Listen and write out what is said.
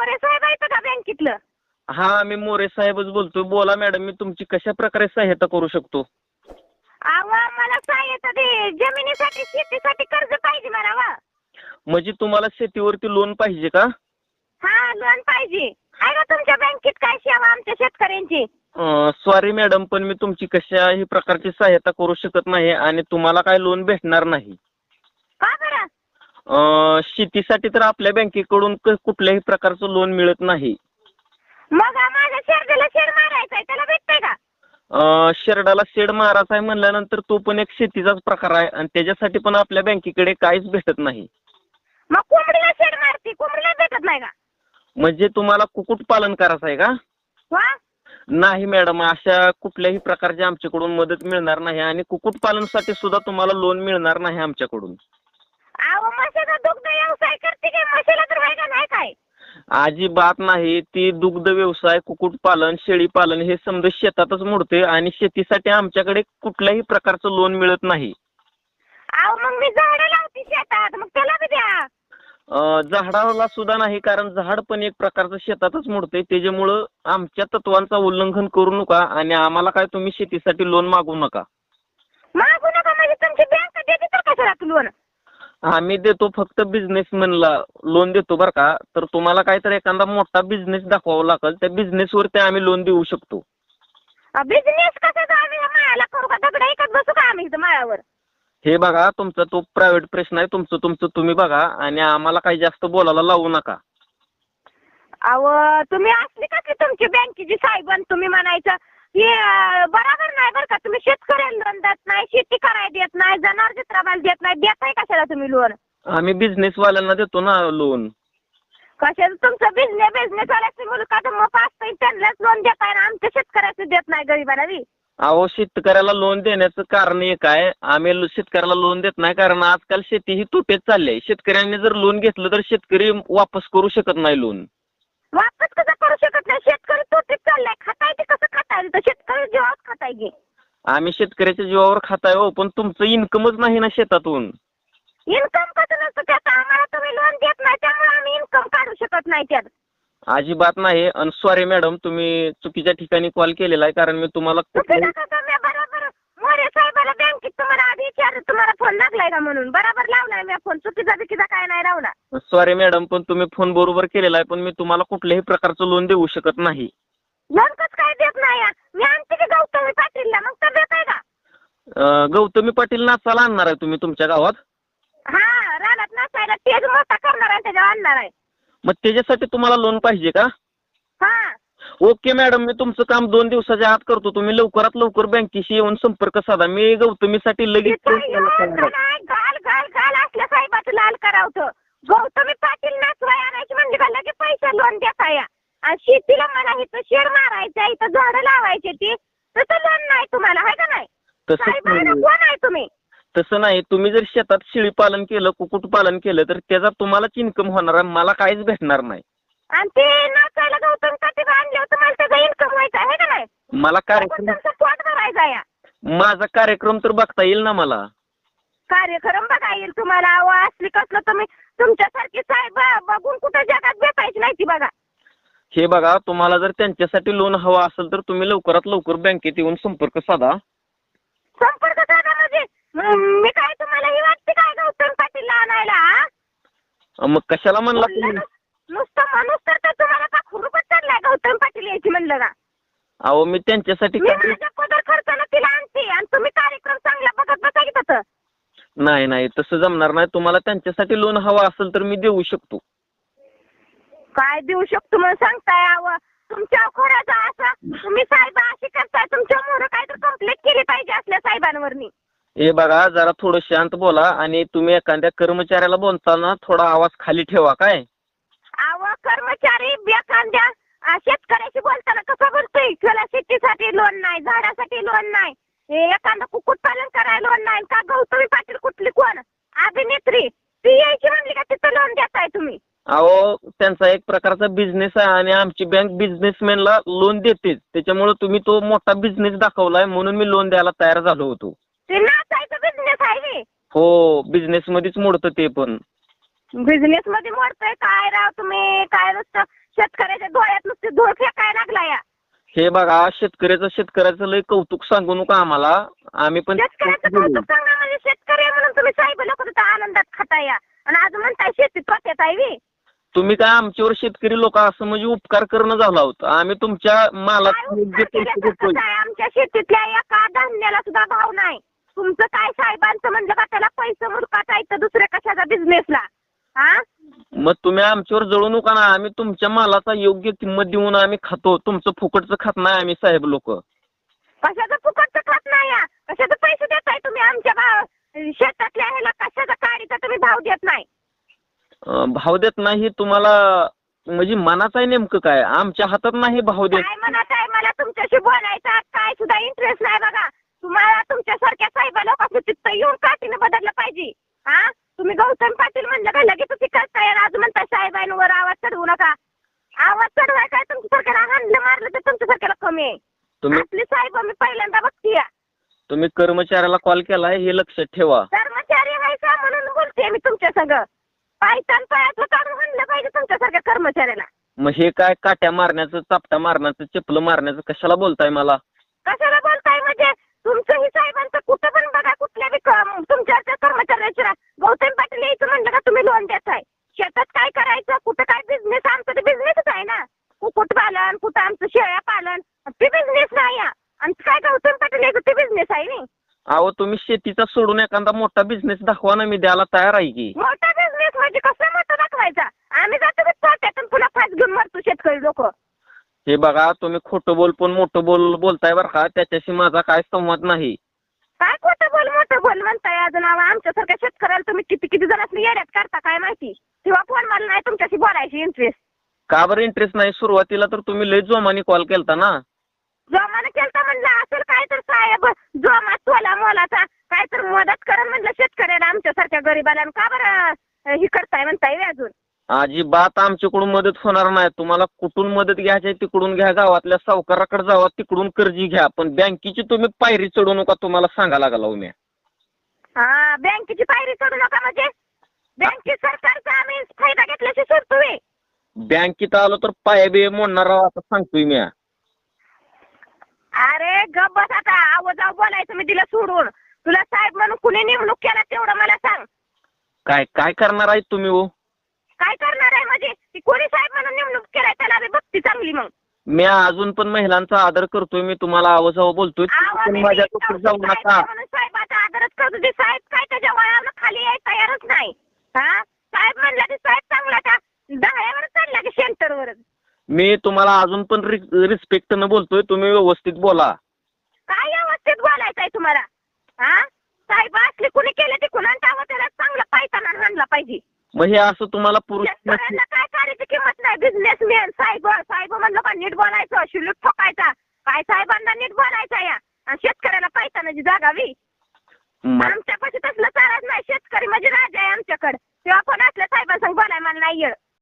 मोरे साहेब आहेत का बँकेतलं? हा मी मोरे साहेबच बोलतोय. बोला मॅडम मी तुमची कशा प्रकारे सहायता करू शकतो? अहो मला सहाय्यता दे. जमिनीसाठी शेतीसाठी कर्ज पाहिजे मला वा म्हणजे तुम्हाला शेतीवरती लोन पाहिजे का? हा लोन पाहिजे. आहे का तुमच्या बँकेत काय सेवा आमच्या शेतकऱ्यांची? सॉरी मॅडम पण मी तुमची कशाही प्रकारची सहायता करू शकत नाही आणि तुम्हाला काय लोन भेटणार नाही. शेतीसाठी तर आपल्या बँकेकडून क- कुठल्याही प्रकारचं लोन मिळत नाही. मग माझ्या शेरडाला शेर मारायचा आहे त्याला भेटतंय का? अं, शेरडाला शेड मारायचा आहे म्हणल्यानंतर तो पण एक शेतीचाच प्रकार आहे आणि त्याच्यासाठी पण आपल्या बँकेकडे काहीच भेटत नाही. मग कोंबडीला शेड मारती कोंबडीला भेटत नाही का? म्हणजे तुम्हाला कुक्कुट पालन करायचं आहे का? वा. नाही मॅडम अशा कुठल्याही प्रकारची आमच्याकडून मदत मिळणार नाही आणि कुक्कुटपालनसाठी सुद्धा तुम्हाला लोन मिळणार नाही आमच्याकडून. अहो म्हशीचा दुग्ध व्यवसाय करते काय? म्हशीला तर व्हाय का नाही काय? अजिबात नाही. ती दुग्ध व्यवसाय कुक्कुटपालन शेळीपालन हे समजा शेतातच मोडते आणि शेतीसाठी आमच्याकडे कुठल्याही प्रकारचं लोन मिळत नाही. अहो मग मी झाडं लावते शेतात. मग त्याला बी द्या. अं, झाडाला सुद्धा नाही कारण झाड पण एक प्रकारचं शेतातच मोडते. त्याच्यामुळं आमच्या तत्वांचा उल्लंघन करू नका आणि आम्हाला काय तुम्ही शेतीसाठी लोन मागू नका. मागू नका. म्हणजे तुमची बँक देते तर कशाला लोन आम्ही देतो फक्त बिझनेसमॅनला लोन देतो बरं का. तर तुम्हाला काहीतरी एखादा मोठा बिझनेस दाखवावा लागेल. त्या बिझनेसवरती आम्ही लोन देऊ शकतो. बिझनेस कसा आम्ही माळाला करू का? दगड ऐकत बसू का आम्ही इथं माळावर हे बघा तुमचा तो प्रायव्हेट प्रश्न आहे तुमचं तुमचं तुम्ही बघा. आणि आम्हाला काही जास्त बोलायला लावू नका. अहो तुम्ही असली कसली तुमची बँकेची साहेब आणि तुम्ही म्हणायचं हे बरोबर नाही बरं का? तुम्ही शेतकऱ्याला लोन देत नाही शेती करायला देत नाही. चित्राबाला देत नाही. देताय कशाला तुम्ही लोन आम्ही बिझनेसवाल्यांना देतो ना लोन कशाला तुमचं बिझनेस बिझनेस वाल्याचं मुलगा मग असतं त्यांनाच लोन देताय ना आमच्या शेतकऱ्याचं देत नाही गरीबाला बी. अहो शेतकऱ्याला लोन देण्याचं कारण एक आहे. आम्ही लो- शेतकऱ्याला लोन देत नाही कारण आजकाल शेती ही तुटेत चालली आहे. शेतकऱ्यांनी जर लोन घेतलं तर शेतकरी वापस करू शकत नाही लोन वापस कसं करू शकत नाही? शेतकरी तोटीत चाललाय. खाताय ते कसं खाताय? तर शेतकरी जेव्हाच खाताय आम्ही शेतकऱ्याच्या जीवावर खाताय हो पण तुमचं इन्कमच नाही ना शेतातून. इन्कम कसं नसतं त्याचं? आम्हाला तुम्ही लोन देत नाही त्यामुळे आम्ही इन्कम काढू शकत नाही त्यात. अजिबात नाही. आणि सॉरी मॅडम तुम्ही चुकीच्या ठिकाणी कॉल केलेला आहे कारण मी तुम्हाला तुम्ही कुठल्याही नका तुम्ही बरोबर. मोरे साहेबाला बँकेत तुम्हाला आधी विचार तुम्हाला फोन लागलाय का म्हणून? बरोबर लावलाय मी फोन चुकीचा बिकीचा काय नाही लावला सॉरी मॅडम पण तुम्ही फोन बरोबर केलेला आहे पण मी तुम्हाला कुठल्याही प्रकारचं लोन देऊ शकत नाही. कसं काय देत नाही या? मी आणते की गौतमी पाटीलला? मग तर देत आहे का? अं, गौतमी पाटील नाचाला आणणार आहे तुम्ही तुमच्या गावात? हा रानात नसायला तेच मोठा करणार आहे त्याच्यावर आणणार आहे. मग त्याच्यासाठी तुम्हाला लोन पाहिजे का? हा. ओके मॅडम मी तुमचं काम दोन दिवसाच्या आत करतो. तुम्ही लवकरात लवकर बँकेशी येऊन संपर्क साधा. मी गौतमीसाठी लगेच तिथं येऊन नाही, घाल घाल घाल. असल्या साहेबाचं लाल करावतं गौतमी पाटील नाचवाय आणायची म्हणजे का? लगे पैसे लोन देता या. शेतीला मला इथं शेर मारायचं इथं झाडं लावायचे ती. तसं लोन नाही तुम्हाला आहे का नाही? तसं साहेबांना. कोण आहे तुम्ही? तसं नाही. तुम्ही जर शेतात शेळी पालन केलं कुक्कुटपालन केलं तर त्याचा तुम्हालाच इन्कम होणार आहे मला काहीच भेटणार नाही. आणि ते गौतम आणले तुम्हाला त्याचा इन्कम व्हायचा आहे का नाही? मला पण कार्यक्रम तुमचं पोट भरायचा या माझा कार्यक्रम तर बघता येईल ना मला. कार्यक्रम बघा येईल तुम्हाला. अहो असली कसलं तुम्ही तुमच्यासारखी साहेब बघून कुठं जगात भेटायची नाही ती बघा. हे बघा तुम्हाला जर त्यांच्यासाठी लोन हवा असेल तर तुम्ही लवकरात लवकर बँकेत येऊन संपर्क साधा. संपर्क साधा म्हणजे? म- मी काय तुम्हाला ही वाटते काय गौतम पाटीलला आणायला? हा? मग कशाला म्हणला तुम्ही? नुसतं माणूस तर तुम्हाला का खुरपत चाललाय गौतम पाटील यायची म्हणलं का? अहो मी त्यांच्यासाठी मी काय- माझ्या पदर खर्चाला तिला आणते आणि तुम्ही कार्यक्रम चांगला बघत बसा की तसं. नाही नाही तसं जमणार नाही. तुम्हाला त्यांच्यासाठी लोन हवा असेल तर मी देऊ शकतो. काय देऊ शकतो म्हणून सांगताय अव तुमच्या खोऱ्याचा असं तुम्ही साहेब अशी करताय तुमच्या मोर काय तर कंप्लेंट केली पाहिजे असल्या साहेबांवरनी. हे बघा जरा थोडं शांत बोला आणि तुम्ही एखाद्या कर्मचाऱ्याला बोलताना थोडा आवाज खाली ठेवा काय? अव कर्मचारी बेकांद्या आ, शेतकऱ्याशी बोलताना कसं बोलतोय त्याला शेतीसाठी लोन नाही झाडासाठी लोन नाही हे एखादं कुक्कुट पालन करायला लोन नाही का गौतमी पाटील कुठली कोण अभिनेत्री ती यायची म्हणली का तिथं लोन देताय तुम्ही अहो त्यांचा एक प्रकारचा बिझनेस आहे आणि आमची बँक बिझनेसमॅनला लोन देतेच. त्याच्यामुळे तुम्ही तो मोठा बिझनेस दाखवलाय म्हणून मी लोन द्यायला तयार झालो होतो. ते नाचायचं बिझनेस आहे हे. हो बिझनेस मध्येच मोडतं ते पण. बिझनेस मध्ये मोडतोय? काय राव तुम्ही? काय नुसतं शेतकऱ्याच्या डोळ्यात नुसते धूळ फेकाय लागला या. हे बघा शेतकऱ्याचं शेतकऱ्याचं लय कौतुक सांगू नका आम्हाला. आम्ही पण शेतकऱ्याचं कौतुक सांगा म्हणजे शेतकरी आहे म्हणून तुम्ही साहेब लोक तिथं आनंदात खाताय या. आणि अजून म्हणताय शेतीत तोट्यात आहे बी. तुम्ही काय आमच्यावर शेतकरी लोक असं म्हणजे उपकार करणं झाला होता आम्ही तुमच्या मालात उपकार पैसे देतोय? आमच्या शेतीतल्या एका धान्याला सुद्धा भाव नाही. तुमचं काय साहेबांचं म्हणलं का त्याला पैसे मुलकात आहे तर दुसऱ्या कशाचा बिझनेसला हा? मग तुम्ही आमच्यावर जळू नका ना. आम्ही तुमच्या मालाचा योग्य किंमत देऊन आम्ही खातो. तुमचं फुकटचं खात नाही आम्ही साहेब लोक. कशाचं फुकटचं खात नाही या? कशाचं पैसे देताय तुम्ही आमच्या भाव शेतातल्या ह्याला? कशाचा काडीचा तुम्ही भाव देत नाही? भाव देत नाही तुम्हाला म्हणजे मनाचं आहे नेमकं काय? आमच्या हातात नाही भाव देत. काय म्हणत आहे? मला तुमच्याशी बोलायचा काय सुद्धा इंटरेस्ट नाही बघा. तुम्हाला तुमच्यासारख्या साहेबा लोकांचं तिथं येऊन काठीनं बदललं पाहिजे. हा? तुम्ही गौतम पाटील म्हणलं का लगेच करताय? आणि आज म्हणताय साहेबांवर आवाज चढवू नका. आवाज चढवाय काय? तुमच्यासारख्याला हाणलं मारलं तर तुमच्यासारख्याला कमी आहे. तुम्ही आपली साहेब मी पहिल्यांदा बघतीय. तुम्ही कर्मचाऱ्याला कॉल केलाय हे लक्षात ठेवा. कर्मचारी आहे का म्हणून बोलते मी तुमच्या संग. पायतान पायातलं काढून म्हणलं पाहिजे तुमच्यासारख्या कर्मचाऱ्याला. मग हे काय काट्या मारण्याचं चापटा मारण्याचं चपलं मारण्याचं कशाला बोलताय मला? कशाला बोलताय म्हणजे? तुमचं ही साहेबांचं कुठं पण बघा कुठल्या बी क- तुमच्या त्या कर्मचाऱ्याच्या गौतम पाटील यायचं म्हणलं का तुम्ही लोन देताय शेतात काय करायचं कुठं काय बिझनेस आमचं ते बिझनेसच आहे ना कुक्कुट पालन कुठं आमचं शेळ्या पालन ते बिझनेस नाही हा. आणि काय गौतम पाटील यायचं ते बिझनेस आहे नाही अहो तुम्ही शेतीचा सोडून एखादा मोठा बिझनेस दाखवा ना मी द्यायला तयार आहे की. मोठा बिझनेस म्हणजे कसं मोठं दाखवायचा? आम्ही जातो बी तोट्यातून पुन्हा फास घेऊन मरतो शेतकरी लोक? हे बघा तुम्ही खोटं बोल पण मोठं बोल बोलताय बरं का त्याच्याशी माझा काय संवाद नाही. काय खोटं बोल मोठं बोल म्हणताय अजून? आमच्यासारख्या शेतकऱ्याला तुम्ही किती किती जणांनी येड्यात करता काय माहिती? तेव्हा फोन मला नाही तुमच्याशी बोलायची इंटरेस्ट का बरं इंटरेस्ट नाही? सुरुवातीला तर तुम्ही लय जोमाने कॉल केलता ना. जोमानं केलता म्हणलं असेल काय तर साहेब जोमात सोला मोलाचा काय तर मदत करा म्हणलं शेतकऱ्याला आमच्यासारख्या गरीबाला. आणि का बरं हे करताय म्हणताय व्हय अजून? अजिबात आमच्याकडून मदत होणार नाही. तुम्हाला कुठून मदत घ्यायची तिकडून घ्या गावातल्या सावकाराकडे जावा तिकडून कर्जी घ्या. पण बँकेची तुम्ही पायरी चढू नका तुम्हाला सांगा लागला हो मी. हा बँकेची पायरी चढू नका म्हणजे? बँकेत सरकारचा आम्ही फायदा घेतल्याशी सोडतोय बँकेत आलो तर पाया बे मोडणार असं सांगतोय मी. अरे गप बस आता. आवाज आव बोलायचं मी दिलं सोडून. तुला साहेब म्हणून कुणी नेमणूक केला तेवढं मला सांग. काय काय करणार आहे तुम्ही हो? काय करणार आहे म्हणजे? ती कोणी साहेब म्हणून नेमणूक केलाय? त्याला बी बघती चांगली मग. मी अजून पण महिलांचा आदर करतोय मी तुम्हाला आवाजावं बोलतोय. आवाज पण माझ्या इतका डोक्यात जाऊ साहेब नका. म्हणून साहेबाचा आदरच करतो. ते साहेब काय त्याच्या वयाला खाली याय तयारच नाही. हा? साहेब म्हणला की साहेब चांगला का दहाव्यावर चालला की सेंटरवरच मी तुम्हाला अजून पण रिस्पेक्टनं बोलतोय तुम्ही व्यवस्थित बोला. काय व्यवस्थित बोलायचंय तुम्हाला? हा? साहेब असले कुणी केलं ते कुणा त्याला चांगला पायताना हाणला पाहिजे. मग हे असं तुम्हाला पुरुष काय करायची किंमत नाही? बिझनेसमॅन साहेब साहेब म्हणलं का नीट बोलायचं शुल्लक ठोकायचा. काय साहेबांना नीट बोलायचा या? आणि शेतकऱ्याला पैसानाची जागावी आमच्यापाशी तसलं चालत नाही. शेतकरी म्हणजे राजा आहे आमच्याकडे. तेव्हा पण असल्या साहेबांसंग बोलाय मला नाही येळ